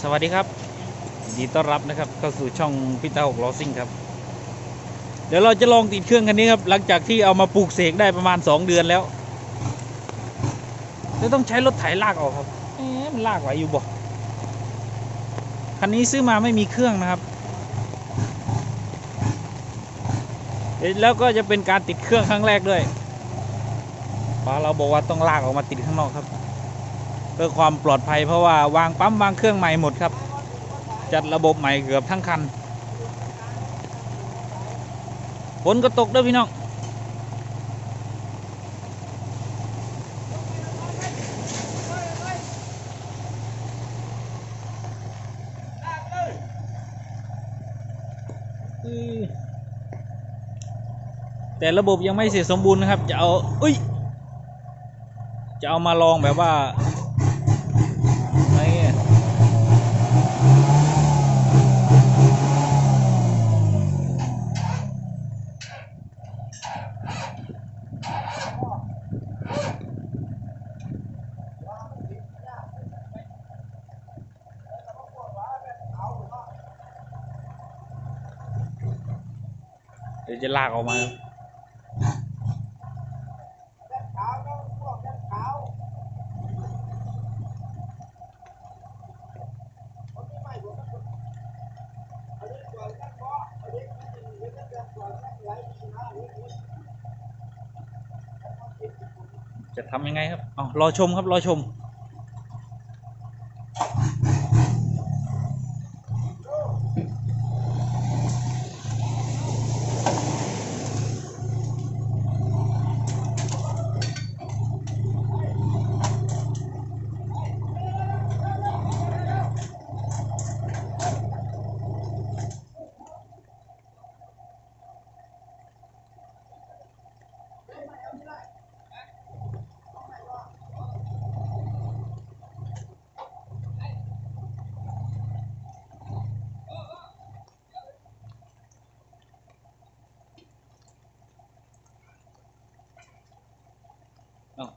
สวัสดีครับยินดีต้อนรับนะครับเข้าสู่ช่องพิตาหกล้อซิ่งครับ เดี๋ยวเราจะลองติดเครื่องคันนี้ครับ หลังจากที่เอามาปลูกเสกได้ประมาณ 2 เดือนแล้วจะต้องใช้รถไถลากออกครับเอ๊ะมันลากไหวอยู่บ่คันนี้ซื้อมาไม่มีเครื่องนะครับ แล้วก็จะเป็นการติดเครื่องครั้งแรกด้วยป้าเราบอกว่าต้องลากออกมาติดข้างนอกครับ เพื่อความปลอดภัยเพราะว่าวางปั๊มวางเครื่องใหม่หมดครับ จัดระบบใหม่เกือบทั้งคันฝนก็ตกด้วยพี่น้องแต่ระบบยังไม่เสร็จสมบูรณ์นะครับ จะเอาอุ้ย จะเอามาลองแบบว่าอะไรเงี้ยเดี๋ยวจะลากออกมาจะทำยังไงครับเอารอชมครับ รอชม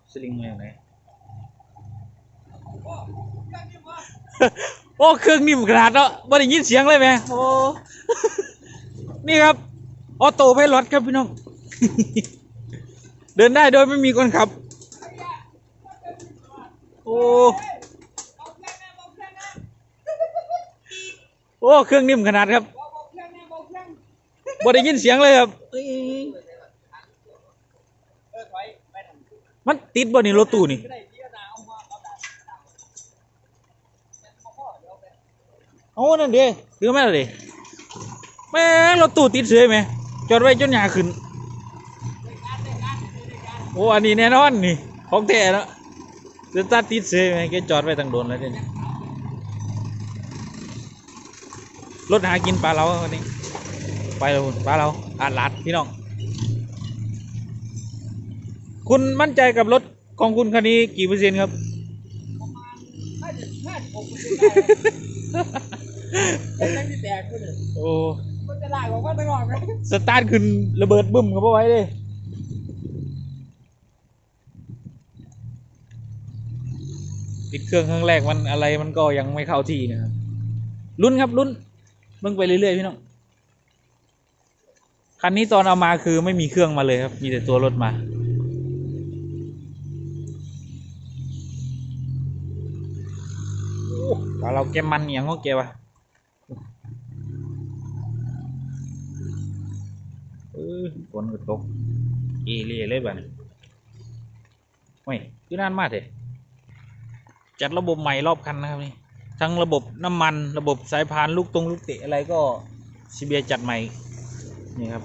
เสลิงมาอย่างไหนโอ้เครื่องนิ่มขนาดเนาะไม่ได้ยินเสียงเลยไหมโอ้นี่ครับออโต้ไพลอตครับพี่น้อง เดินได้โดยไม่มีคนขับ โอ้โอ้เครื่องนิ่มขนาดครับบ่ได้ยินเสียงเลยครับเอ้ย มันติดบ่นี่รถตู้นี่ เอานั่นดิถือมาเลยดิแม่งรถตู้ติดเสือไหม จอดไว้จนหยาขึ้น โอ้ อันนี้แน่นอนนี่ ของแท้แล้วเดี๋ยวตาร์ทติดเสือไหมแกจอดไว้ตั้งโดนแล้วเดี๋ยวนี้รถหากินปลาเราวันนี้ ไปแล้วปลาเราอาดลาดพี่น้อง คุณมั่นใจกับรถของคุณคันนี้กี่เปอร์เซ็นต์ครับเป็นยังที่แตกเลยโอ้มันจะลากออกมาตลอดไหมสตาร์ทขึ้นระเบิดบึ้มเข้าไปไว้เลยติดเครื่องครั้งแรกมันอะไรมันก็ยังไม่เข้าที่นะครับลุ้นครับลุ้นเบิ่งไปเรื่อยๆพี่น้องคันนี้ตอนเอามาคือไม่มีเครื่องมาเลยครับ มีแต่ตัวรถมา โอ้ปลาเราแกมันอย่างของแกวะเออฝนก็ตกเอเล่เลยบ้านี้โอ้ยคือนานมากเลยจัดระบบใหม่รอบคันนะครับนี่ทั้งระบบน้ำมันระบบสายพานลูกตรงลูกเตะอะไรก็ซีเบียจัดใหม่นี่ครับ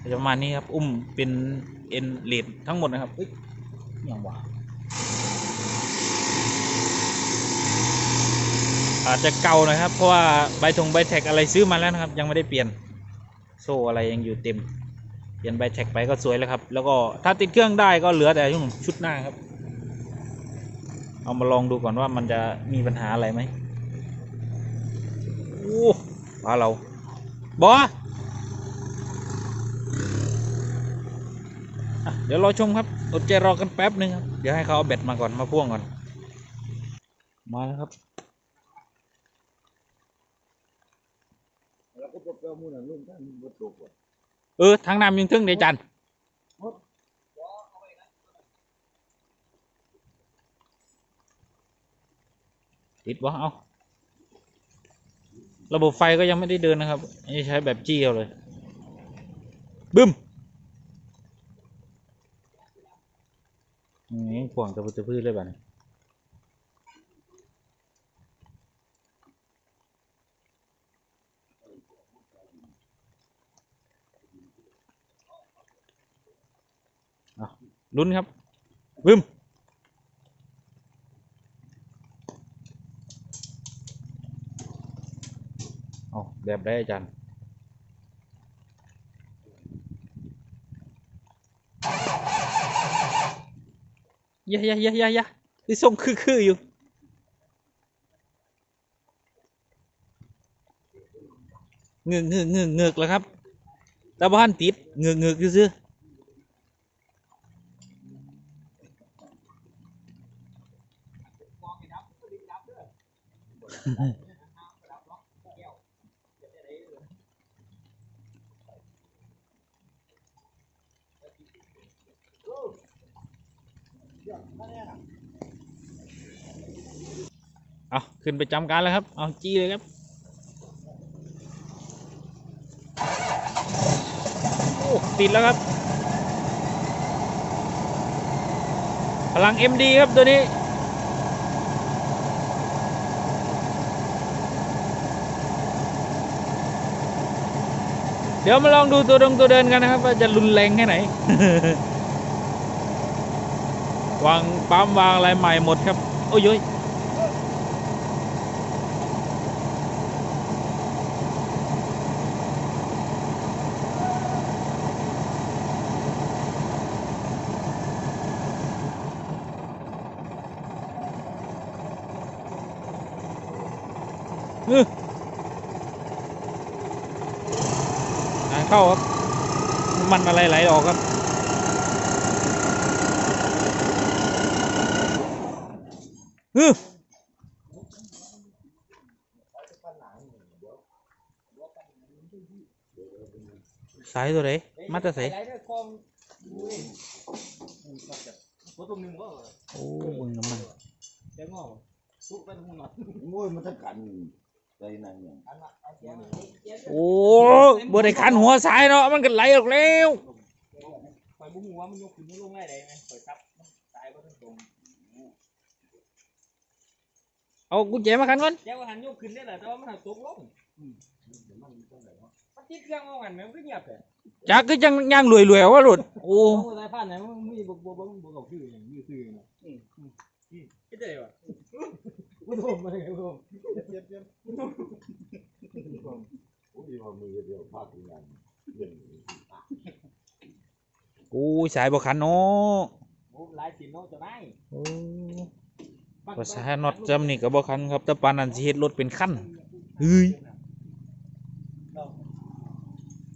ก็จะประมาณนี้ครับ อุ้มเป็นเอ็นเลดทั้งหมดนะครับเฮ้ยอย่างวะ อาจจะเก่าหนะครับ เพราะว่าใบทงใบแท็กอะไรซื้อมาแล้วนะครับ ยังไม่ได้เปลี่ยนโซ่อะไรยังอยู่เต็ม เปลี่ยนใบแท็กไปก็สวยแล้วครับ แล้วก็ถ้าติดเครื่องได้ก็เหลือแต่ช่วงชุดหน้าครับ เอามาลองดูก่อนว่ามันจะมีปัญหาอะไรไหมโอ้ปลาเราบอเดี๋ยวรอชมครับอดใจรอกันแป๊บหนึ่งครับ เดี๋ยวให้เขาเอาแบตมาก่อนมาพ่วงก่อน มาแล้วครับ ก็เปล่ามูนันลุ่มท่านบ่ตกว่ะเออทางน้ำยังถึงเดจันติดวะเอาระบบไฟก็ยังไม่ได้เดินนะครับนนี้ใช้แบบจี้เอาเลยบึ้มนี่ขวางตะพุตะพืชเลยบ้านี้เอา ลุ้นครับบึ้มเอาแบบได้อาจารย์ยะยะยะยะยะที่ทรงคือคืออยู่เงือกเงือกเงือกเงือกแล้วครับต่บ้านติดเงือกเงือกซื่อ เอาขึ้นไปจำการแล้วครับ เอาจี้เลยครับ โอ้ติดแล้วครับ พลัง MD ครับตัวนี้ เดี๋ยวมาลองดูตัวดงตัวเดินกันนะครับ ว่าจะรุนแรงแค่ไหน วางปั๊มวางอะไรใหม่หมดครับ โอ้ยโยยอื้องาน เข้าครับ มันอะไรไหลออกครับฮึสายตัวไหนมาต่ใสไหลด้วยคลองอุ้ยบ่ตรงนึงบ่โอ้เบิ่งน้ำมันเดี๋ยวงอสุกเป็นหูหนอดโอ้ยมันถ้ากัน ไปนั่นเนี่ยอันน่ะเอาเสียมาเสียโอ้บ่ได้คันหัวสายเนาะมันก็ไหลออกแล้วข่อยบ่ฮู้ว่ามันยกขึ้นยกลงได้ไดไหมข่อยซับมันตายบ่ตรงเอากุญแจมาคันก่อนๆแจ้ว่าหันยกขึ้นได้แหละแต่ว่ามันหันตกลงมันติดเครื่องเอากันแม่มันก็เงียบแท้จากก็ยังย่างรวยๆว่าหลุดโอ้โอ้สายพันธุ์ไหนมันมีบ่บ่บ่บ่เก่าคืออย่างนี้คือเนาะอืมอืมอืมเฮ็ดได้วะบ่โดนมาได้บ่โดนเจ็บเจ็บ โอ้ยว่ามือเดียวพากูงานเรื่องนี้ โอ้ยสายบ่คันเนาะโอ้หลายสินเนาะจะได้โอ้ภาษาน็อตจำนี่ก็บ่คันครับแต่ปานนั้นสิเฮ็ดรถเป็นคันเฮ้ย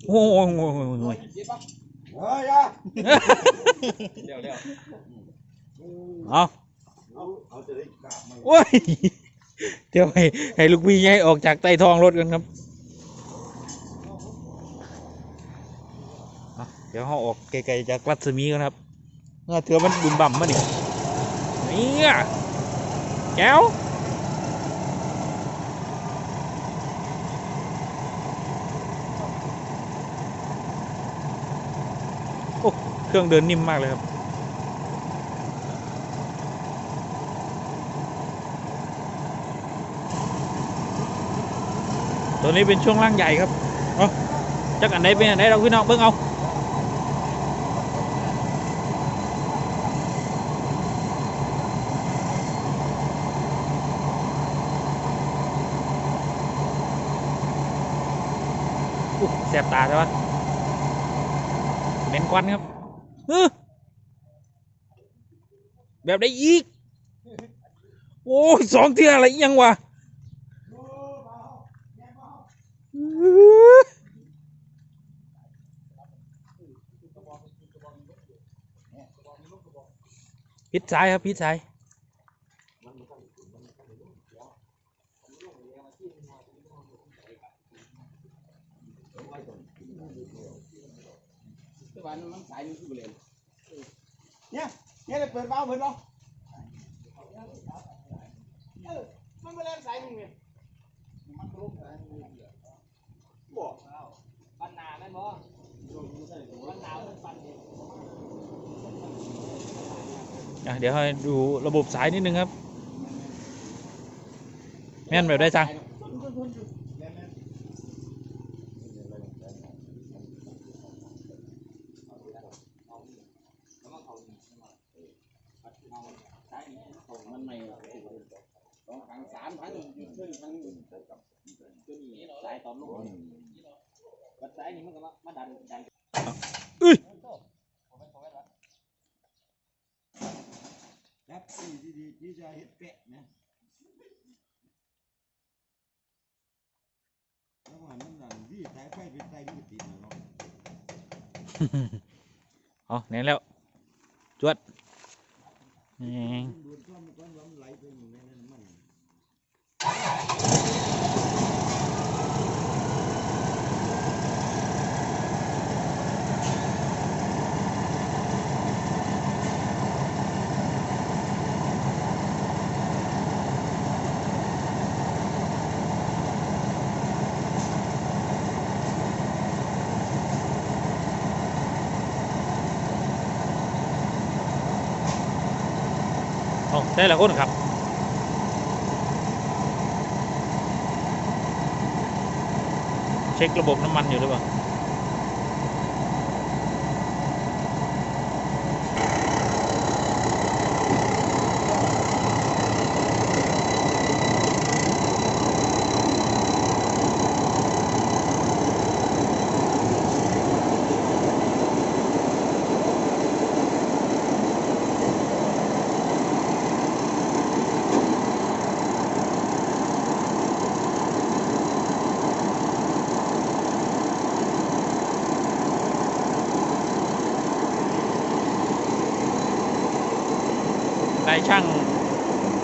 โอ้ยโอ้ยโอ้ยโอ้ยโอ้ยเจ็บปะเฮ้ยอะเดี๋ยวเดี๋ยวเอาเอาเอาจะได้กราบมันโอ้ยเดี๋ยวให้ให้ลูกพี่ย้ายออกจากใต้ท้องรถกันครับ เดี๋ยวเขาออกไกลๆจากรัศมีกันครับเมื่อเถือมันบุญบั่มมาดิเนี่ยแก้วโอ้เครื่องเดินนิ่มมากเลยครับตัวนี้เป็นช่วงล่างใหญ่ครับ เอาจักอันไหนเป็นอันไหนเราพี่น้องเบิ่งเอาอุ๊ยแสบตาใช่ปะเหม็น ควันครับแบบได้อีก โอ้ยสองเที่ยอะไรยังวะพิษสายครับพิษสาย ต้องกินน้ำเดียว แต่ว่ามันสายมันคือบ่เลยเนี่ยเนี่ยเปิดเบาเปิดเบาเออมันบ่แล่นสายมึงนี่มันลงสายมึงบ่ปันนาแม่นบ่ปันนามันปันนี่อะเดี๋ยวให้ดูระบบสายนิดนึงครับ แม่นแบบได้จัง มันไม่ต้องขังสามพันอยู่ขึ้นทั้งตัวนี้สายตอนลงวัดสายนี่มันก็มาดันดัน จับที่ดีๆที่จะเห็ดแปะนะแล้วมันนั่นนั่นที่สายไฟเป็นไตที่ติดนะเนาะ อ๋อแน่นแล้ว จวดแหง ดูดซ่อมก้อนล้มไหลไปอยู่ในนั้นมัน ได้แล้วคนครับเช็คระบบน้ำมันอยู่หรือเปล่า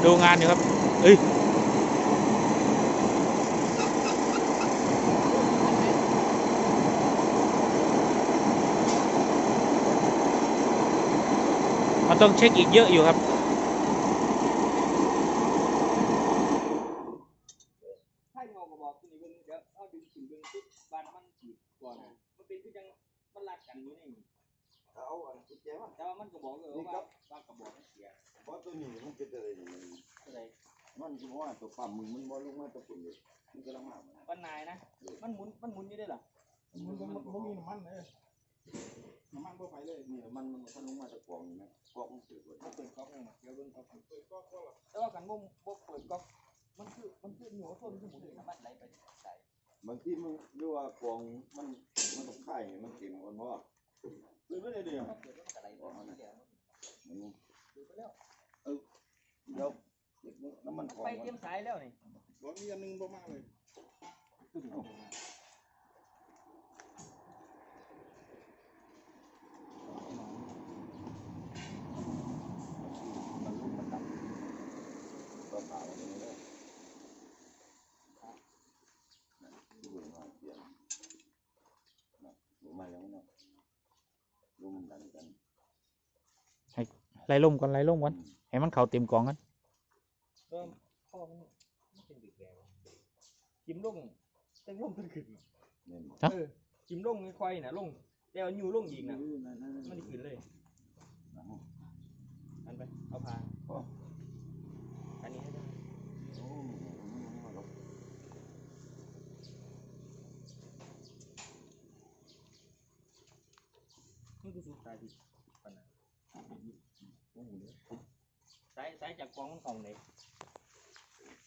ดูงานอยู่ครับ เอ้ยมันต้องเช็คอีกเยอะอยู่ครับ ให้งอกระบอกตัวนี้เบิ่งเดี๋ยวเอาดึงขึ้นเบิ่งปุ๊บบานมันขีดก่อนนะมันเป็นคือจังมันรัดกันอยู่นี่ เอาอันกุญแจมา แต่ว่ามันก็บอกเลยว่าว่ากระบอกมันเสีย เพราะตัวนี้มันเป็นอะไรอย่างนี้ อะไร มัน คือว่าตัวปั๊มมือมันบ่ลงมาตะปุ่นเลยมันก็ลังมาปันนายนะ มันหมุน มันหมุนอยู่ได้หรอมันก็มันมีน้ำมันเลยน้ำมันบ่ไปเลยนี่มันมันมันลงมาตะกวงนี่นะกวงมันเสือเลยมันเปิดก๊อกเองเดี๋ยวเบิ่งก๊อกแต่ว่ากันบ่บ่เปิดก๊อกมันคือมันคือหนูต้นที่หมุนสามารถไหลไปใส่บางทีมันเรียกว่ากวงมันมันต้องค่ายมันเก่งมันเพราะว่าคือไม่ได้เดียวเปิดแล้วมันก็ไหลไปเรื่อยมันๆดูไปแล้วเดี๋ยว น้ำมันของไปมันเตรียมสายแล้วนี่บ่มีอันหนึงบ่มาเลยมันลุกมันดับก็เปล่าอันนี้เลยดูมาเปลี่ยนดูมาแล้วเนาะดูมันดันกันไล่ล่มก่อนไล่ล่มก่อนให้มันเข่าเต็มกล่องกัน เริ่มพ่อมันมันเป็นดึกแล้วจิ้มลง แต่ลงขึ้นขึ้นเนี่ยเออจิ้มลงค่อยๆน่ะลงแต่เอานิ้วลงอีกน่ะมันขึ้นเลยอันไปเอาพาอันนี้ให้ได้นี่คือสุดสายที่ปันน่ะสายสายจากกองมันของไหน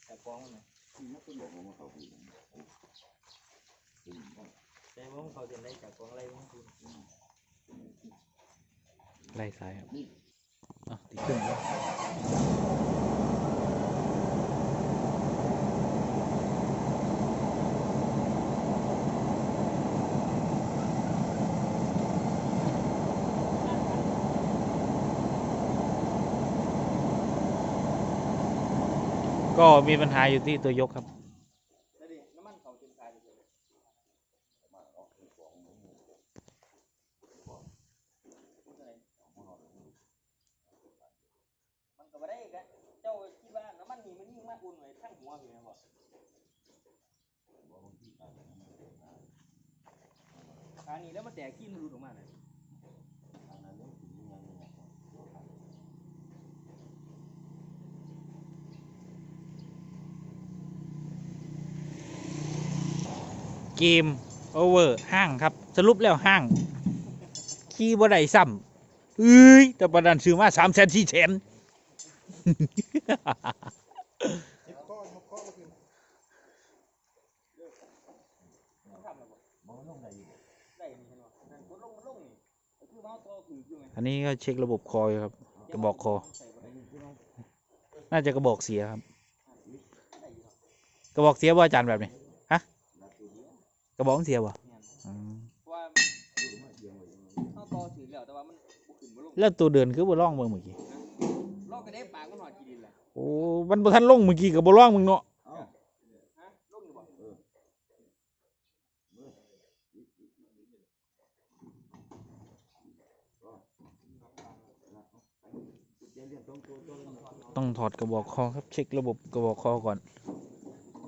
จากกองมันน่ะมันก็บอกว่าเขาผิด แต่ว่าเขาจะได้จากกองอะไรมันคือไล่สายครับอะติดเครื่องก็มีปัญหาอยู่ที่ตัวยกครับ แล้วดิน้ำมันเขาเต็มสายเลย ข้างหัวเลยนะบอกอันนี้แล้วมันแตกขี้มันหลุดออกมาเลยเกมโอเวอร์ห้างครับ สรุปแล้วห้าง ขี่บ่ได้ซ้ำเอ้ยแต่ประดันซื้อมาสามแสนสี่แสนเจ็บข้ อมาข้อก็คือต้องทำหรอบอกได้นี่เห็นบ่นั่นกดลงมันลงนี่ก็คือมาเอาตัวถืออยู่ไงอันนี้ก็เช็คระบบคออยู่ครับ กระบอกคอใส่บ่ได้น่าจะกระบอกเสียครับได้อยู่ครับกระบอกเสียบ่อาจารย์แบบนี้ ฮะ กระบอกเสียบ่แม่นอืมเพราะว่าเอาตัวถือแล้วแต่ว่ามันบ่ขึ้นบ่ลงแล้วตัวเดินคือบ่ล่องเบิ่งเมื่อกี้ อ้มันบ่ทันลงเมื่อกี้ก็บ่ล่องมึงเนาะต้องถอดกระบอกคอครับเช็คระบบกระบอกคอก่อน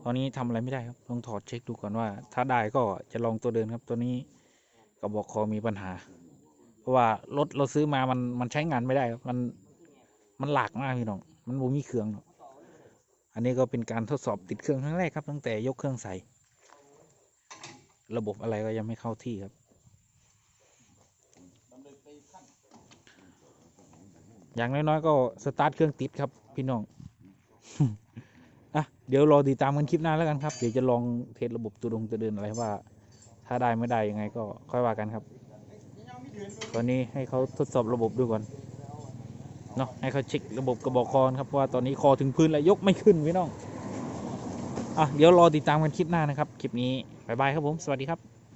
ตอนนี้ทำอะไรไม่ได้ครับต้องถอดเช็คดูก่อนว่า ถ้าได้ก็จะลองตัวเดินครับตัวนี้กระบอกคอมีปัญหา เพราะว่ารถเราซื้อมามันมันใช้งานไม่ได้ครับมันมันหลากมากพี่น้อง มันบ่มีเครื่องอกอันนี้ก็เป็นการทดสอบติดเครื่องครั้งแรกครับ ตั้งแต่ยกเครื่องใส่ ระบบอะไรก็ยังไม่เข้าที่ครับ อย่างน้อยๆก็สตาร์ทเครื่องติดครับพี่น้องอะเดี๋ยวรอติดตามกันคลิปหน้าแล้วกันครับ เดี๋ยวจะลองเทสระบบตัวดงตัวเดินอะไรว่า ถ้าได้ไม่ได้ยังไงก็ค่อยว่ากันครับ ตอนนี้ให้เขาทดสอบระบบดูก่อน เนาะให้เขาเช็คระบบกระบอกคอนครับเพราะว่าตอนนี้คอถึงพื้นแล้วยกไม่ขึ้นพี่น้องอะเดี๋ยวรอติดตามกันคลิปหน้านะครับ คลิปนี้บายบายครับผม สวัสดีครับ